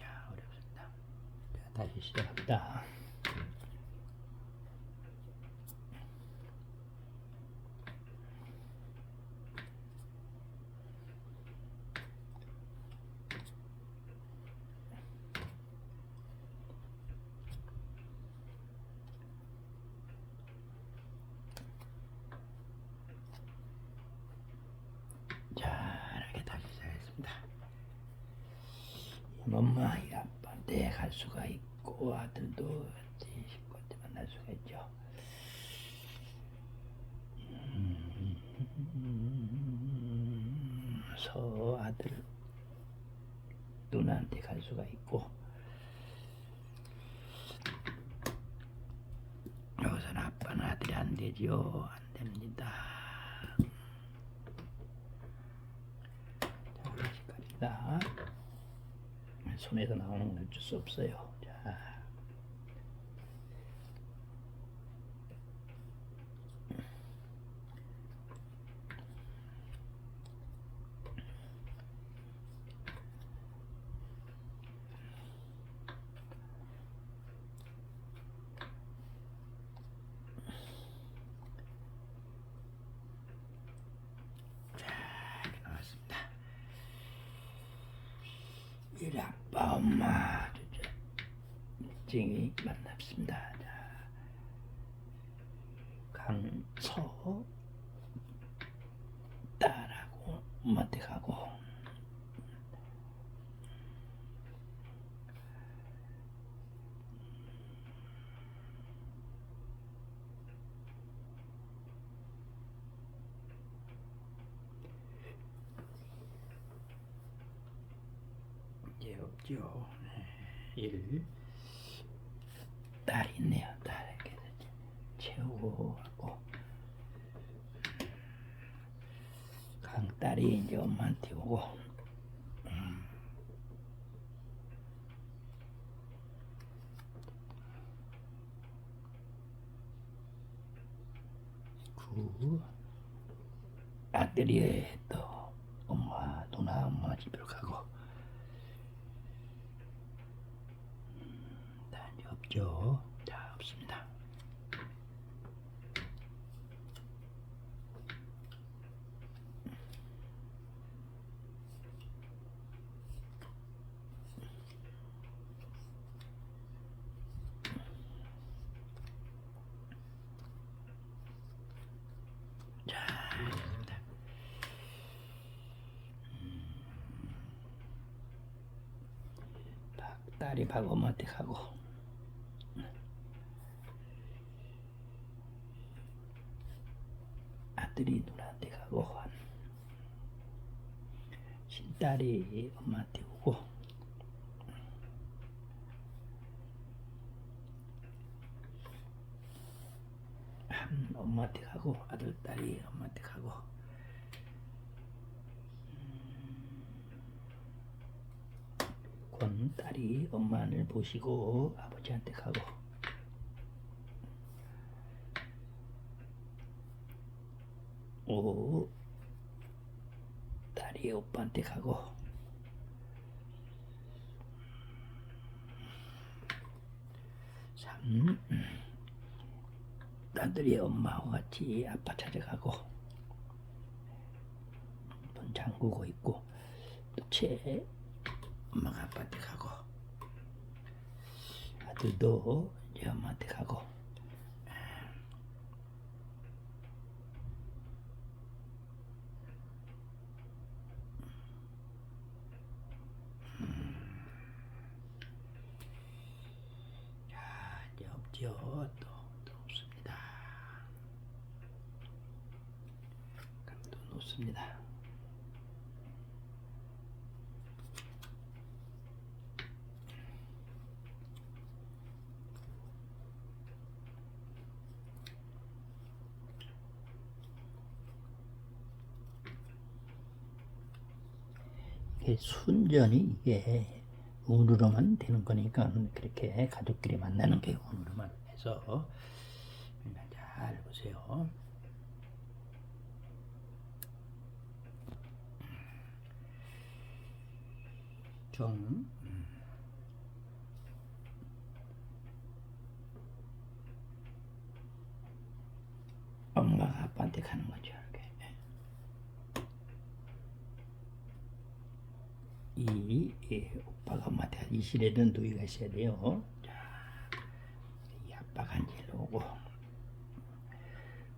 자, 어렵습니다. 자, 다시 시작합니다. 자, 이렇게 다시 시작했습니다. 엄마, 이 아빠한테 갈 수가 있고 아들도 이제 식구한테 만날 수가 있죠. 음, 서 아들 누나한테 갈 수가 있고 여기서는 아빠는 아들이 안 되죠. 안 됩니다. 손에서 나오는 건 어쩔 수 없어요. 자. 자, 이렇게 나왔습니다. 일 아빠 엄마 일찍이 만납습니다. 자, 강서 딸하고 엄마한테 가고 이제 없죠. 네, 일 딸이 있네요. 딸 이렇게 채우고 하고 강딸이 이제 엄마한테 오고 음. 구 아들이 또 엄마 누나 엄마 집으로 가고 자, 이제 없죠. 자, 없습니다. 자, 됐습니다. 박엄마한테 가고. 아들이 누나한테 가고 신딸이 엄마한테 오고. 한 엄마한테 가고 아들 딸이 엄마한테 가고 권 딸이 엄마를 보시고 아버지한테 가고. 오 딸이 오빠한테 가고. 삼 딸들이 엄마와 같이 아빠 찾아가고 문 잠그고 있고 또채 엄마가 아빠한테 가고 아들도 이제 엄마한테 가고. 없죠 또, 또 없습니다. 그럼 또 놓습니다 순전히 이게 운으로만 되는 거니까 그렇게 가족끼리 만나는 게 운으로만 해서 잘 보세요. 종 음. 엄마가 아빠한테 가는 거. 이 예, 오빠가 엄마한테 이 실에는 누이가 있어야 돼요. 자, 이 아빠가 이제 오고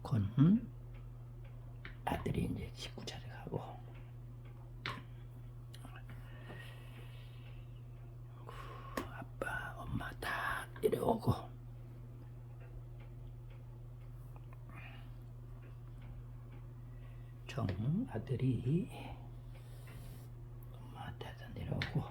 건 아들이 이제 식구 찾아가고 아빠 엄마 다 내려오고 정 아들이 엄마한테 내려오고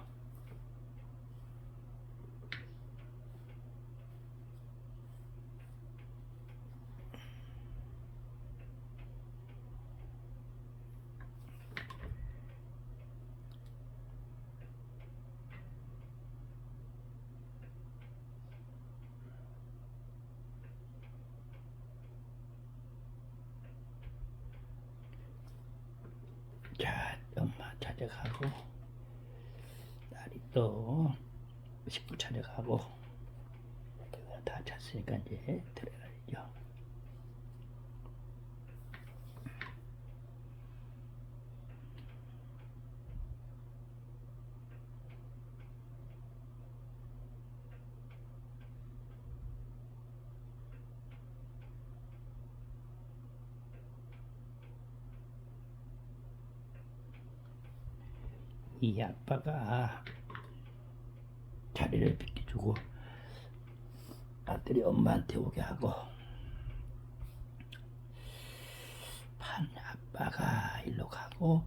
자 엄마 찾아가고 딸이 또 식구 찾아가고 다 찼으니까 이제 들어가야죠. 이 아빠가 자리를 비켜주고 아들이 엄마한테 오게 하고 판 아빠가 일로 가고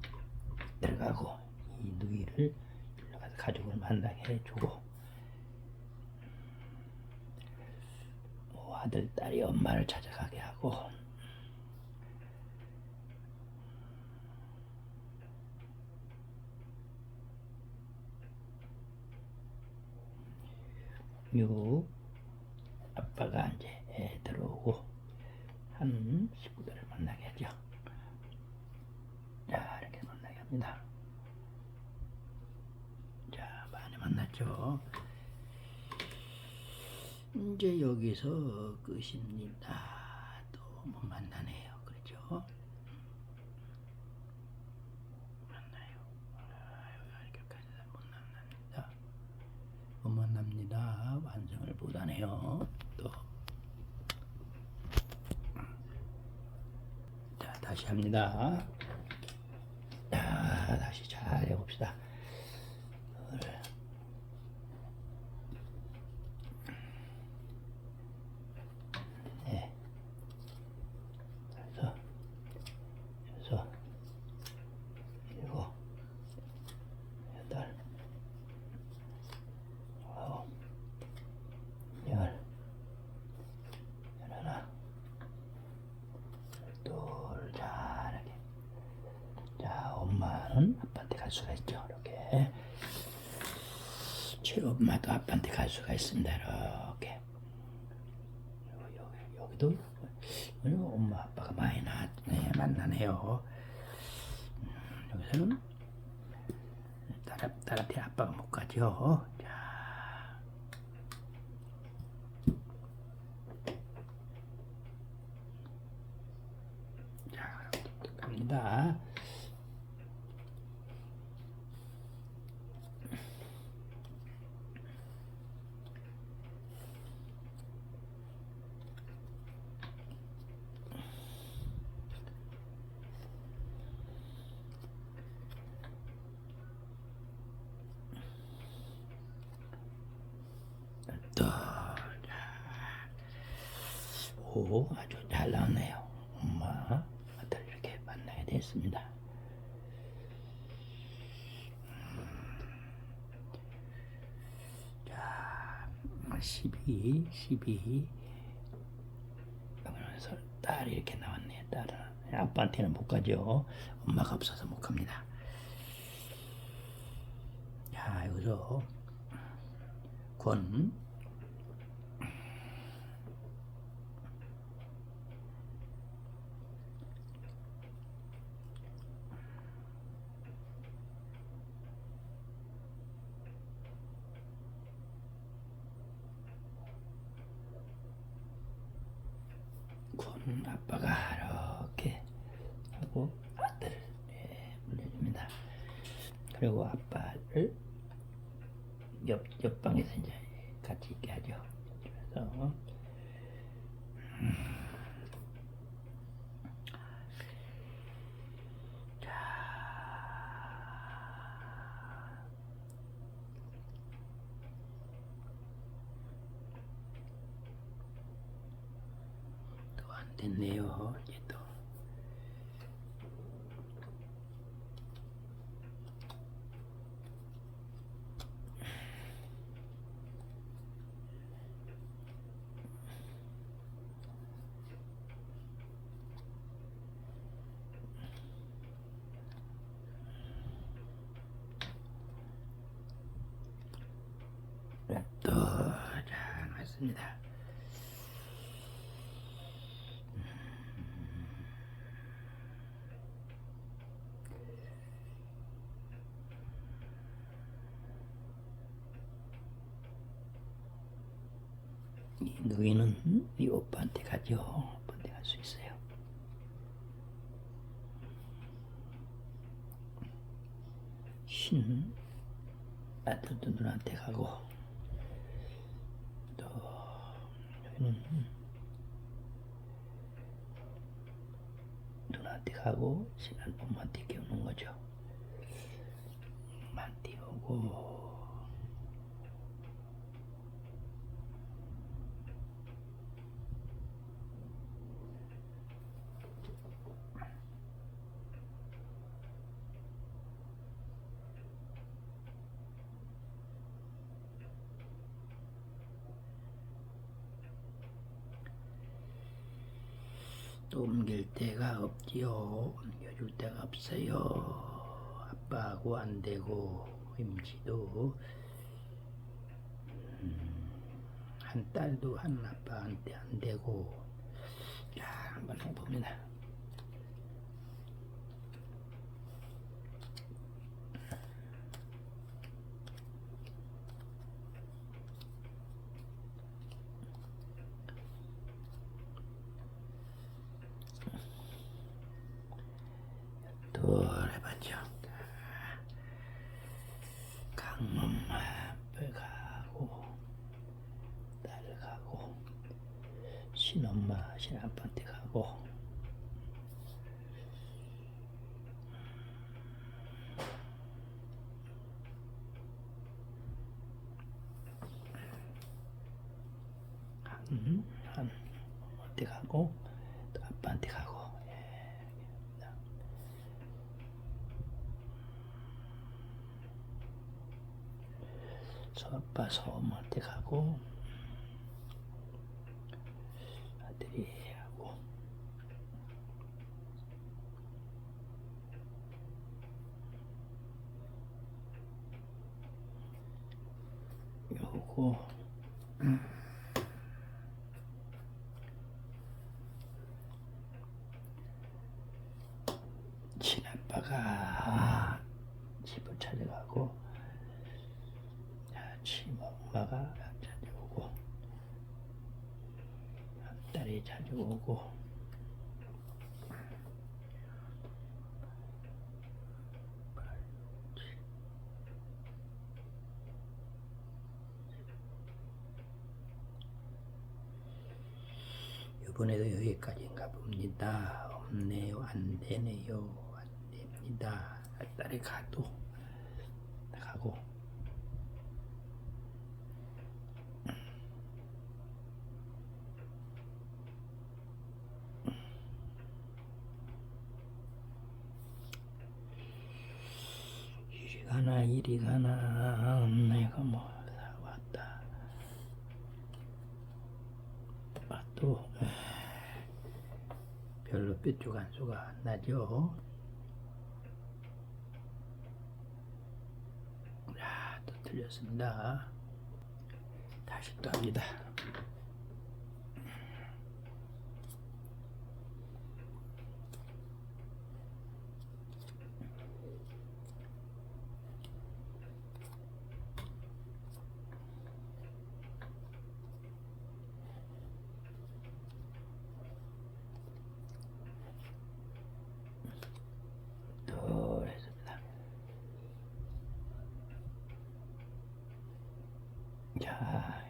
들어가고 이 누이를 일로 가서 가족을 만나게 해주고 뭐 아들 딸이 엄마를 찾아가게 하고 요 아빠가 이제 애 들어오고 한 식구들을 만나게 하죠. 자 이렇게 만나게 합니다. 자 많이 만났죠. 이제 여기서 끝입니다. 또 못 만나네요. 그렇죠? 만나요. 아, 여기까지 못 만납니다. 못 만납니다. 완성을 못하네요. 또. 자, 다시 합니다. 자, 다시 잘 해봅시다. 그래. 네. 그래서, 그래서, 일곱, 여덟, 아홉, 열, 열하나, 열둘, 자, 이렇게. 자, 엄마는 아빠한테 갈 수가 있죠. 이렇게. 최엄마도 아빠한테 갈 수가 있습니다. 이렇게. 여기, 그리고 엄마 아빠가 많이 나, 네, 만나네요. 음, 여기서는 딸, 딸한테 아빠가 못 가죠. 자. 갑니다. 또, 자, 오, 아주 잘 나왔네요. 엄마, 아들 이렇게 만나게 됐습니다. 자, 12, 12. 그러면서 딸이 이렇게 나왔네요. 딸은 아빠한테는 못 가죠. 엄마가 없어서 못 갑니다. 자, 여기서 권 권 아빠가 이렇게 하고 아들 예, 물려줍니다. 그리고 아빠를 옆 옆방에서 이제 같이 있게 하죠. 그래서 음. 또 안 됐네요. 이제 또. 네, 또, 자, 맞습니다. 이 누이는 이 오빠한테 가죠. 오빠한테 갈 수 있어요. 신 아들도 누나한테 가고 또 여기는 가고 신한 엄마한테 깨우는 거죠. 엄마한테 또 옮길 데가 없지요. 옮겨줄 데가 없어요. 아빠하고 안 되고 임지도 음, 한 딸도 한 아빠한테 안 되고 자 한번 해봅니다. 또 해봤죠. 강엄마 앞에 가고 딸 가고 신엄마 신아빠한테 가고 한, 한 엄마한테 가고 또 아빠한테 가고 예. 서 아빠 서 엄마한테 가고 아들이 하고 요거 친아빠가 집을 찾아가고 친엄마가 찾아오고 딸이 찾아오고 이번에도 여기까지인가 봅니다. 없네요. 안 되네요. 안 됩니다. 딸이 가도 가고 이리 가나 이리 가나 내가 뭐 왔다 아또 별로 뾰족 안수가 안 나죠. 자, 또 틀렸습니다. 다시 또 합니다 자,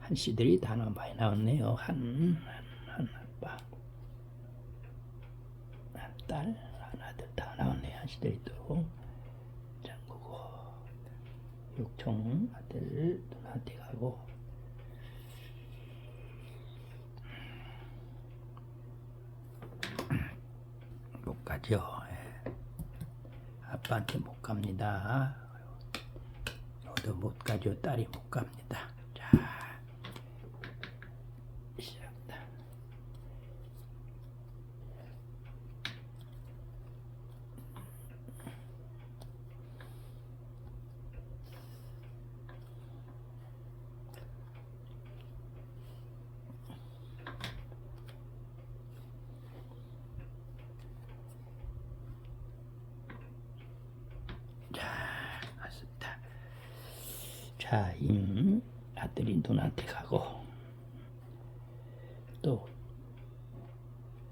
한 씨들이 다 너무 많이 나왔네요. 한, 한, 한 아빠, 한 딸, 한 아들 다 나왔네요. 한 씨들이 또. 장구고, 육총 아들 누나한테 가고, 못 가죠. 예. 아빠한테 못 갑니다. 저도 못 가죠. 딸이 못 갑니다. 자, 시작다. 자, 맞습니다. 자, 임 아들이 누나한테 가고 또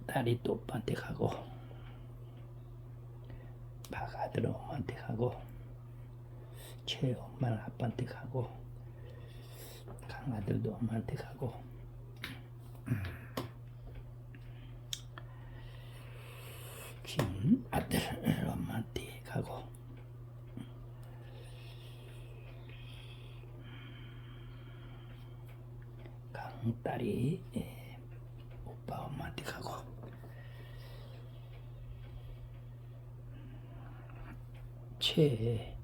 딸이 또 오빠한테 가고 박 아들은 엄마한테 가고 최 엄마는 아빠한테 가고 강 아들도 엄마한테 가고 김 아들 엄마한테 가고 강 딸이 예, 오빠 엄마한테 가고 최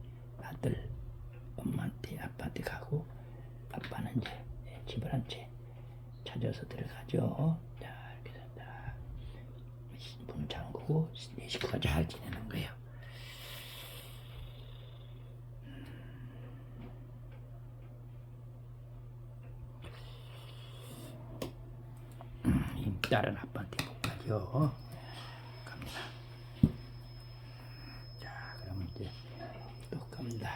아들 엄마한테 아빠한테 가고 아빠는 이제 예, 집을 한 채 찾아서 들어가죠. 자 이렇게 해서 다문 잠그고 내 식구가 잘 지내는 딸은 아빠한테 못 가죠. 갑니다. 자, 그러면 이제 또 갑니다.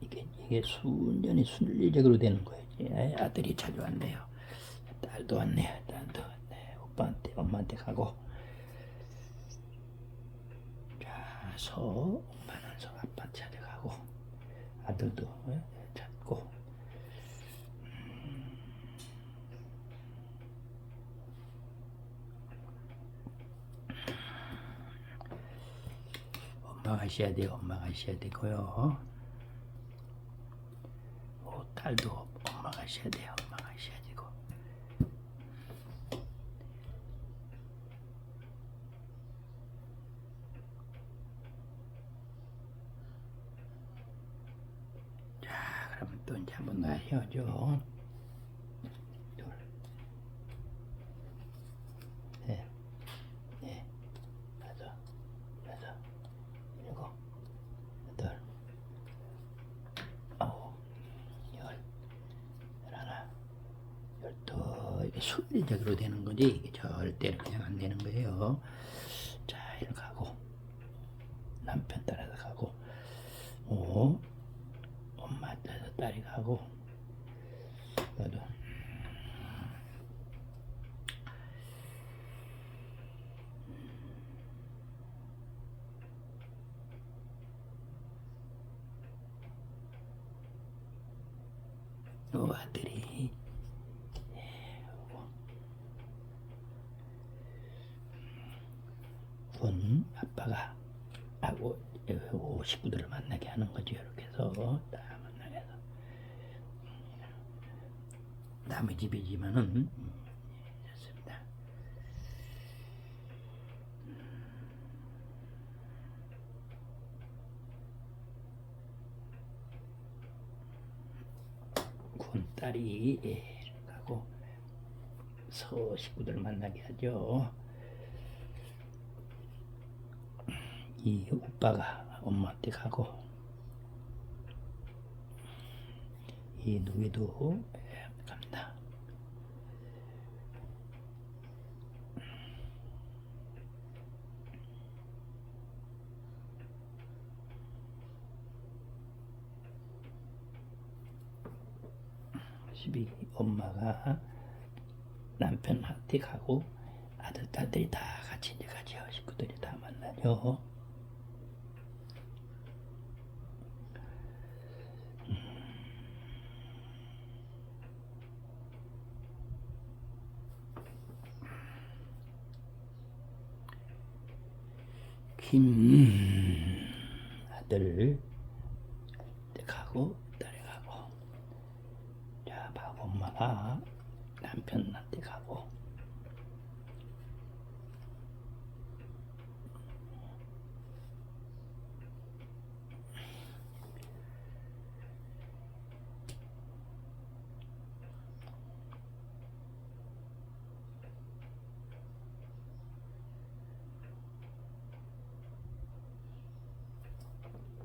이게 순전히 순리적으로 되는 거예요. 예, 아들이 찾아왔네요. 딸도 왔네요. 딸도 왔네. 오빠한테 엄마한테 가고 자, 서 엄마는 서 아빠 찾아가고 아들도 예, 찾고 엄마가 있어야 돼요. 엄마가 있어야 되고요. 어, 딸도 엄마가 있어야 돼요. 엄마가 있어야 되고. 자, 그러면 또 이제 한번 가야죠. 둘, 셋, 넷, 다섯, 여섯, 일곱, 여덟, 아홉, 열, 열하나, 열두 이게 순리적으로 되는 거지 이게 절대로 그냥 안 되는 거예요. 자 이렇게 가고 남편 따라서 가고 오 엄마 따라서 딸이 가고 나도 요 아들이 군 아빠가 하고 요 식구들을 만나게 하는 거죠. 이렇게 해서 다 만나게 해서 남의 집이지만은 음, 예, 좋습니다. 군 딸이 예, 가고 서 식구들 만나게 하죠. 이 오빠가 엄마한테 가고 이 누이도 예, 갑니다. 12 엄마가 남편한테 가고 아들 딸들이 다 같이 이제 가죠 식구들이 다 만나죠. 김 아들 가고 자 박 엄마가 남편한테 가고.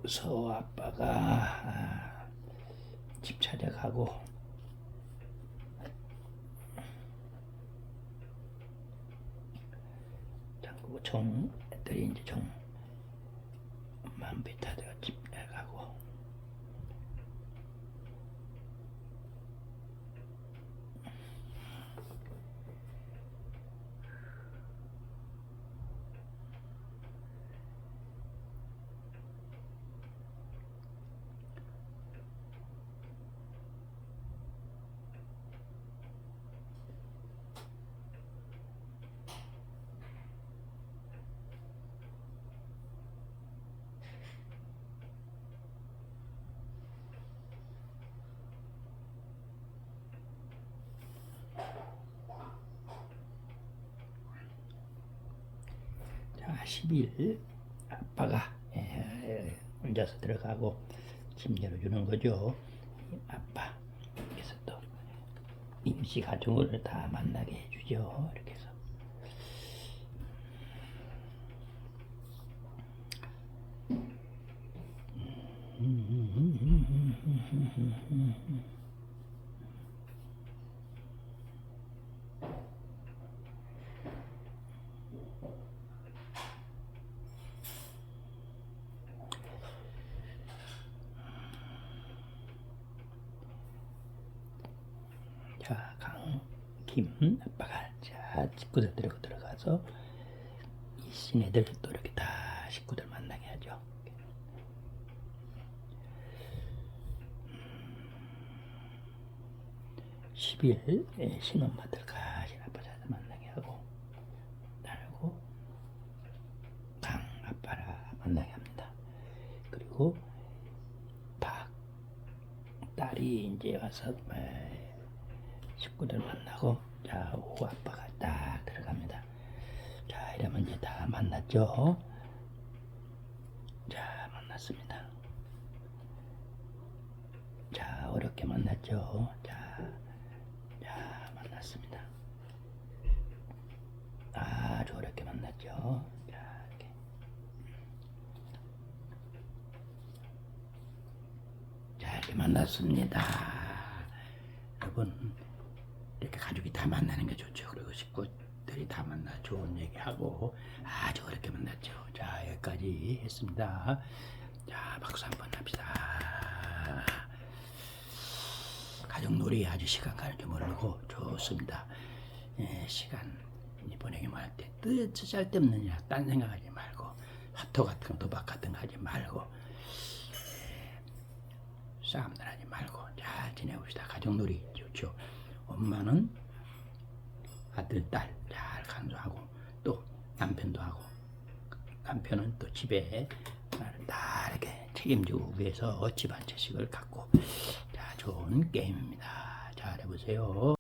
서 아빠가 아, 집 찾아가고 장구 종 애들이 이제 종 만비 타다가 집에 가고 자 10일 아빠가 예, 예, 혼자서 들어가고 짐 열어주는 거죠. 아빠 그래서 또 임시 가족을 다 만나게 해주죠. 이렇게 해서. 자, 강, 김, 아빠가 자, 식구들 데리고 들어가서 이 시내들 또 이렇게 다 식구들 만나게 하죠. 10일 예, 신엄마들과 신아빠 잘 만나게 하고 나르고 강 아빠라 만나게 합니다. 그리고 박 딸이 이제 와서 에, 식구들 만나고 자 오후 아빠가 딱 들어갑니다. 자 이러면 이제 다 만났죠. 자 만났습니다. 자 어렵게 만났죠. 자, 자 만났습니다. 아주 어렵게 만났죠. 자 이렇게. 자 이렇게 만났습니다. 여러분 이렇게 가족이 다 만나는 게 좋죠. 그리고 식구들이 다 만나 좋은 얘기하고 아주 어렵게 만났죠. 자 여기까지 했습니다. 자 박수 한번 합시다. 가족놀이 아주 시간 가는 줄 모르고 좋습니다. 예, 시간 보내기만 할 때뜻 쓸데없는 일, 딴 생각하지 말고 화토 같은 거 도박 같은 거 하지 말고 싸움들 하지 말고 잘 지내봅시다. 가족놀이 좋죠. 엄마는 아들, 딸 잘 간수하고 또 남편도 하고 남편은 또 집에 나를 다 이렇게 책임지고 위해서 집안 채식을 갖고 자 좋은 게임입니다. 잘 해보세요.